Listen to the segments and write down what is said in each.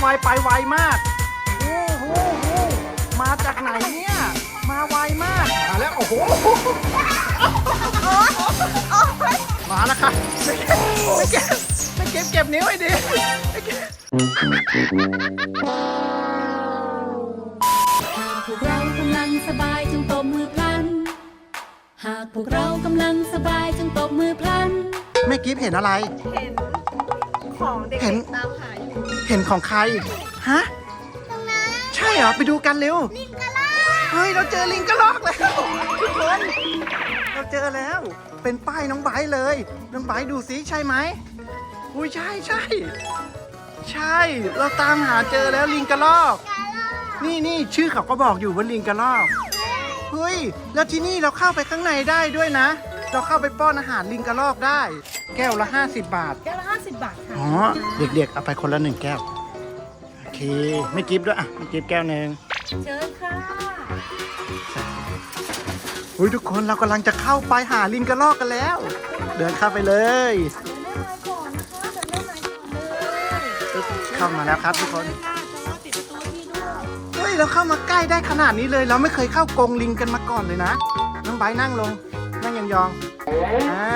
ไวไปไวมากโอ้โหมาจากไหนเนี่ย มาไวมากมาแล้ว โอ้โห มาแล้วค่ะไม่เก็บไม่เก็บไม่เก็บเก็บนิ้วให้ดีไม่เก็บพวกเรากำลังสบายจงตบมือพลัน หากพวกเรากำลังสบายจงตบมือพลันแม่กิฟเห็นอะไร เห็นของเด็เห็นกๆตามหาอยู่ เห็นของใคร ฮะใช่เหรอ ไปดูกันเร็ว ลิงกะลาเฮ้ย เราเจอลิงกระลอกแล้ว ทุกคน เราเจอแล้ว เป็นป้ายน้องไบร์ทเลย น้องไบร์ทดูสิใช่ไหม อุ้ยใช่ใช่ ใช่ เราตามหาเจอแล้วลิงกระลอกนี่นี่ชื่อเขาก็บอกอยู่ว่าลิงกระลอก เฮ้ย แล้วที่นี่เราเข้าไปข้างในได้ด้วยนะ เราเข้าไปป้อนอาหารลิงกระลอกได้ แก้วละ 50 บาท แก้วละห้าสิบบาทค่ะอ๋อ เด็กๆ เอาไปคนละหนึ่งแก้ว โอเค ไม่กิฟด้วยอะไม่กิฟแก้วหนึ่งเชิญค่ะอุ้ยทุกคนเรากำลังจะเข้าไปหาลิงกระรอกกันแล้ว เดินเข้าไปเลย เดินได้ไหมก่อนนะคะเดินได้ไหมก่อนเลยปึ๊บเข้ามาแล้วครับทุกคน ค่ะจะปิดประตูให้พี่ด้วยเฮ้ยเราเข้ามาใกล้ได้ขนาดนี้เลย เราไม่เคยเข้ากรงลิงกันมาก่อนเลยนะ น้องไบร์ทนั่งลง นั่งยองๆอ่า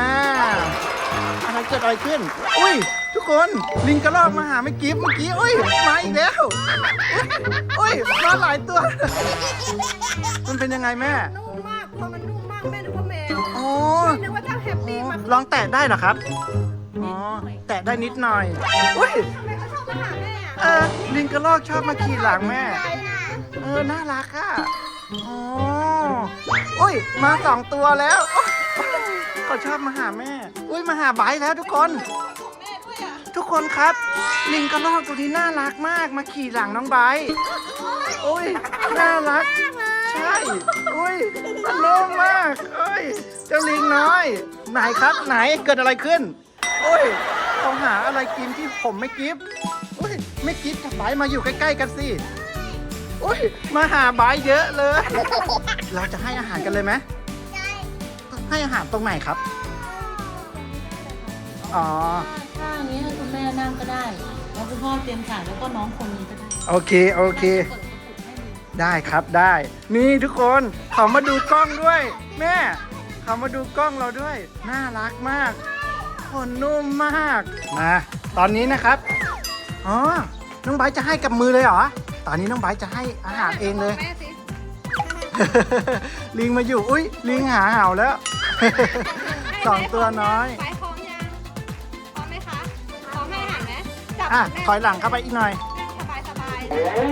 อะไร เกิดอะไรขึ้น อุ้ย ทุกคนลิงกระรอกมาหาไม่กิฟเมื่อกี้ อุ้ย มาอีกแล้ว อุ้ย มาหลายตัว มันเป็นยังไงแม่ นุ่มมากพอมันนุ่มมากแม่นึกว่าแมวอ๋อไม่นึกว่าเจ้าแฮปปี้มาลองแตะได้เหรอครับ อ๋อ แตะได้นิดหน่อย อุ้ย ทำไมเขาชอบมาหาแม่อะเออ ลิงกระรอกชอบมาขี่หลังแม่ ใจนะเออ น่ารักอะ อ๋อ อุ้ย มาสองตัวแล้วโอ๊ย เขาชอบมาหาแม่ อุ้ยมาหาไบร์ทแล้วทุกคน ทุกคนครับ ลิงกระรอกตัวนี้น่ารักมาก มาขี่หลังน้องไบร์ทอุ้ยน่ารัก ใช่ อุ้ยมันโล่งมากเอ้ย เจ้าลิงน้อย ไหนครับ ไหนเกิดอะไรขึ้น อุ้ยเขาหาอะไรกินที่ผมไม่กิฟอุ้ยไม่กิฟกับไบร์ทมาอยู่ใกล้ๆกันสิ อุ้ยมาหาไบร์ทเยอะเลย เราจะให้อาหารกันเลยไหม ให้อาหารตรงไหนครับ อ๋อข้างนี้ให้คุณแม่นั่งก็ได้ แล้วคุณพ่อเตรียมถ่ายแล้วก็น้องคนนี้ก็ได้โอเค โอเคเปิดกระปุกให้ดูได้ครับได้ นี่ทุกคนเขามาดูกล้องด้วย แม่ เขามาดูกล้องเราด้วย น่ารักมากคนนุ่มมากมาตอนนี้นะครับ อ๋อ น้องไบร์ทจะให้กับมือเลยเหรอ ตอนนี้น้องไบร์ทจะให้อาหารเองเลยแม่สิลิงมาอยู่ อุ้ยลิงหาเห่าแล้ว สองตัวน้อยไปพร้อมยังพร้อมไหมคะพร้อมให้อาหารไหมจับอะแม่ถอยหลังเข้าไปอีกหน่อย สบายสบาย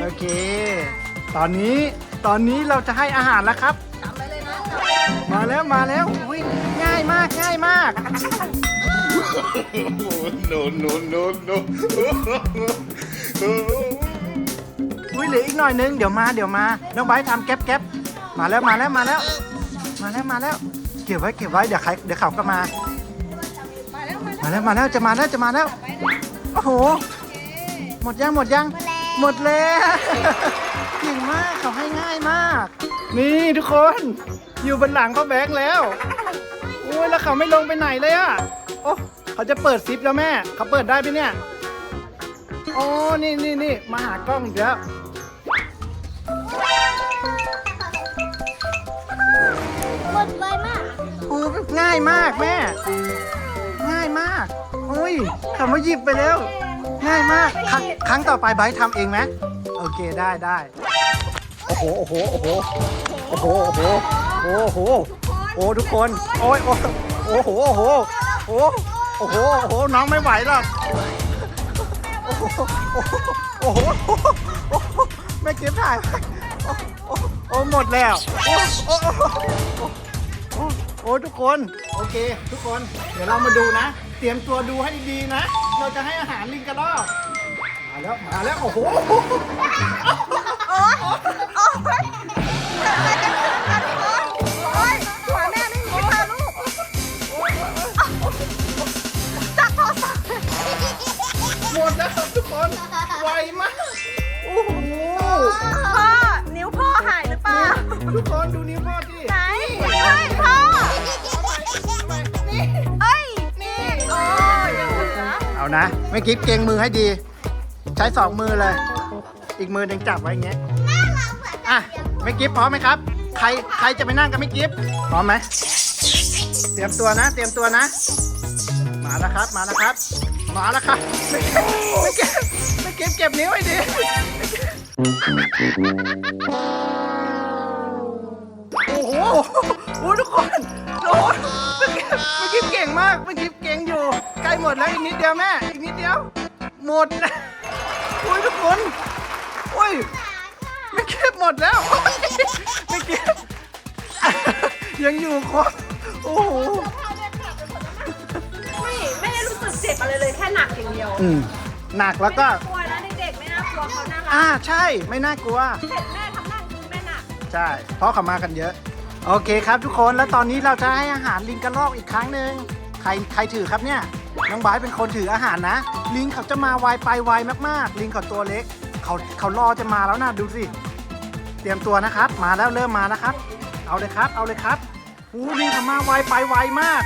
โอเค ตอนนี้ตอนนี้เราจะให้อาหารแล้วครับ จับไปเลยนะจับมาแล้วมาแล้วอุ้ยง่ายมากง่ายมาก no, no, no, no. อุ้ยเหลืออีกหน่อยนึงเดี๋ยวมาเดี๋ยวมา น้องไบร์ททำแก๊บแก๊บมาแล้วมาแล้วมาแล้ว มาแล้วมาแล้ว เก็บไว้เก็บไว้เดี๋ยวใครเดี๋ยวเขาก็มา มาแล้วมาแล้วมาแล้วมาแล้วจะมาแล้วจะมาแล้วไปนะโอ้โหหมดยังหมดยัง หมดแล้วเก่งมากเขาให้ง่ายมาก นี่ทุกคน อยู่บนหลังเขาแบงค์แล้วโอ้ยแล้วเขาไม่ลงไปไหนเลยอะโอ้เขาจะเปิดซิปแล้วแม่ เขาเปิดได้ไหมเนี่ยโอ้นี่นี่นี่มาหากล้องอีกแล้ว หมดไวมากโอ้ง่ายมากแม่ ง่ายมากอุ้ยเขามาหยิบไปแล้ว ง่ายมากครั้งครั้งต่อไปไบร์ททำเองไหมโอเคได้ได้โอ้โหโอ้โหโอ้โหโอ้โหโอ้โหโอ้โหโอ้ทุกคนโอ้ยโอ้โอ้โหโอ้โหโอ้โอ้โหโอ้โหน้องไม่ไหวหรอกโอ้โหโอ้โหโอ้โหไม่เก็บถ่ายไว้โอ้โอ้โอ้หมดแล้วโอ้โอ้ โอ้ทุกคนโอเค ทุกคนเดี๋ยวเรามาดูนะ เตรียมตัวดูให้ดีๆนะ เราจะให้อาหารลิงกระรอกมาแล้วมาแล้วโอ้โหโอ๊ยโอ๊ยเกิดอะไรกันขึ้นคะทุกคนโอ๊ยหัวแม่ไม่มีค่ะลูกจับโทรศัพท์หมดแล้วครับทุกคนไวมากโอ้โหพ่อนิ้วพ่อหายหรือเปล่า ทุกคนดูนิ้วพ่อดิ เฮ้ยพ่อเอ้ยนี่โอ้ยยังเหลือเอานะไม่กิ๊บเกรงมือให้ดี ใช้สองมือเลย อีกมือหนึ่งจับไว้อย่างเงี้ยอะไม่กิฟพร้อมไหมครับ ใครใครจะไปนั่งกับไม่กิฟพร้อมไหมเตรียมตัวนะ เตรียมตัวนะ มาแล้วครับ มาแล้วครับ มาแล้วครับไม่เก็บไม่เก็บไม่เก็บเก็บนิ้วไว้ดิโอ้ โหโอ้ทุกคนโอ้โหไม่เก็บเก่งมากไม่เก็บเก่งอยู่ใกล้หมดแล้วอีกนิดเดียวแม่อีกนิดเดียว หมดแล้วโอ้ยทุกคนโอ้ยไม่เก็บหมดแล้วไม่เก็บยังอยู่ครบโอ้โหไม่ไม่ได้รู้สึกเจ็บอะไรเลยแค่หนักอย่างเดียวอืมหนักแล้วก็กลัวนะเด็กๆไม่น่ากลัวเขาน่ารักอ่าใช่ไม่น่ากลัวเห็นแม่ทำหน้างูแม่หนักใช่เพราะเขามากันเยอะ โอเคครับทุกคนแล้วตอนนี้เราจะให้อาหารลิงกระรอกอีกครั้งหนึ่งใครใครถือครับเนี่ยน้องบายเป็นคนถืออาหารนะ ลิงเขาจะมาไวไปไวมากๆ ลิงเขาตัวเล็ก เขาเขารอจะมาแล้วนะดูสิเตรียมตัวนะครับ มาแล้วเริ่มมานะครับ เอาเลยครับ เอาเลยครับโอ้ลิงเขามาไวไปไวมาก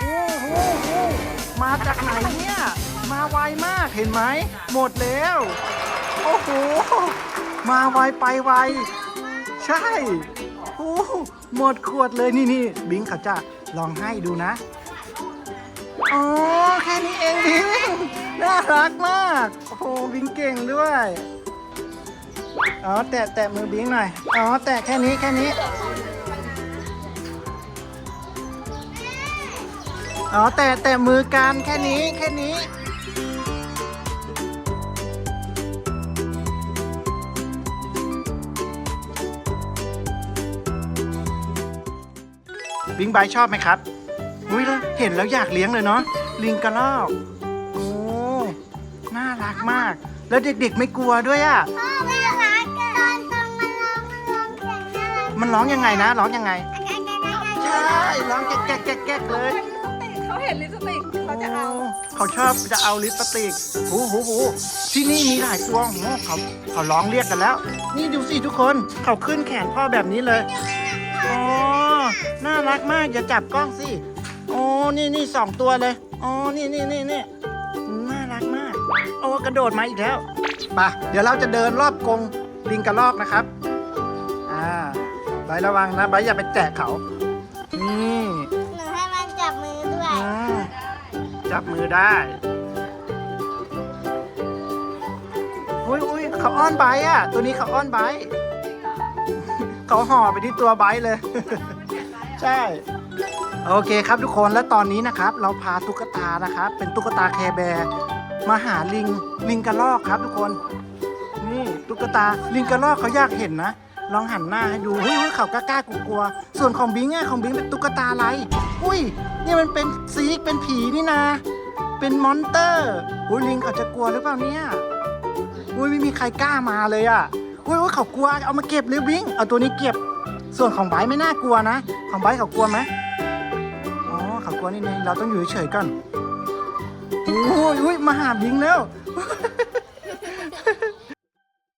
โอ้โหมาจากไหนเนี่ยมาไวมากเห็นไหมหมดแล้วโอ้โหมาไวไปไวใช่โอ้ หมดขวดเลยนี่นี่บิงเขาจะลองให้ดูนะอ๋อแค่นี้เองบิงน่ารักมากโอ้โหบิงเก่งด้วยอ๋อแตะแตะมือบิงหน่อยอ๋อแตะแค่นี้แค่นี้อ๋อแตะแตะมือกันแค่นี้แค่นี้ บิงไบค์ชอบไหมครับอุ้ยแล้วเห็นแล้วอยากเลี้ยงเลยเนาะลิงกระรอกโอ้น่ารักมาก แล้วเด็กๆไม่กลัวด้วยอะ่ะพ่อไม่รักกันตอนมันร้องมันร้องเสียงน่ารักมันร้องยังไงนะร้องยังไงใช่ใช่ร้องแก๊กแก๊กแก๊กแก๊กเลยเขาเห็นลิปสติกเขาจะเอาเขาชอบจะเอาลิปสติกโอ้โหโหที่นี่มีหลายตัวโอ้โหเขาเขาร้องเรียกกันแล้ว นี่ดูสิทุกคนเขาขึ้นแขนพ่อแบบนี้เลยอ๋อ น่ารักมากอย่าจับกล้องสิโอ้นี่นี่สองตัวเลยอ๋อนี่นี่นี่นี่น่ารักมาก โอ้กระโดดมาอีกแล้วไปะเดี๋ยวเราจะเดินรอบกรงลิงกระรอกนะครับ อ่าใบระวังนะใบอย่าไปแตะเขา นี่หนูให้มันจับมือด้วยอืมจับมือได้อุ้ยอุ้ยเขาอ้อนไบร์ทอะ ตัวนี้เขาอ้อนไบร์ทเขาห่อไปที่ตัวไบร์ทเลย ใช่ โอเคครับทุกคนแล้วตอนนี้นะครับ เราพาตุ๊กตานะครับ เป็นตุ๊กตาแคร์แบร์มาหาลิงลิงกระรอกครับทุกคน นี่ตุ๊กตาลิงกระรอกเขาอยากเห็นนะ ลองหันหน้าให้ดูเฮ้ยเฮ้ยเขากล้าๆกลัวๆส่วนของบิงอะของบิงเป็นตุ๊กตาอะไรอุ้ยนี่มันเป็นซีกเป็นผีนี่นะ เป็นมอนเตอร์อุ้ยลิงเขาจะกลัวหรือเปล่าเนี่ยอุ้ยไม่มีใครกล้ามาเลยอะอุ้ยอุ้ยเขากลัวเอามาเก็บเลยบิงเอาตัวนี้เก็บ ส่วนของไบไม่น่ากลัวนะ ของไบเขากลัวไหมอ๋อเขากลัวนิดนึงเราต้องอยู่เฉยๆก่อนอุ้ยอุ้ยมาหาบิงแล้ว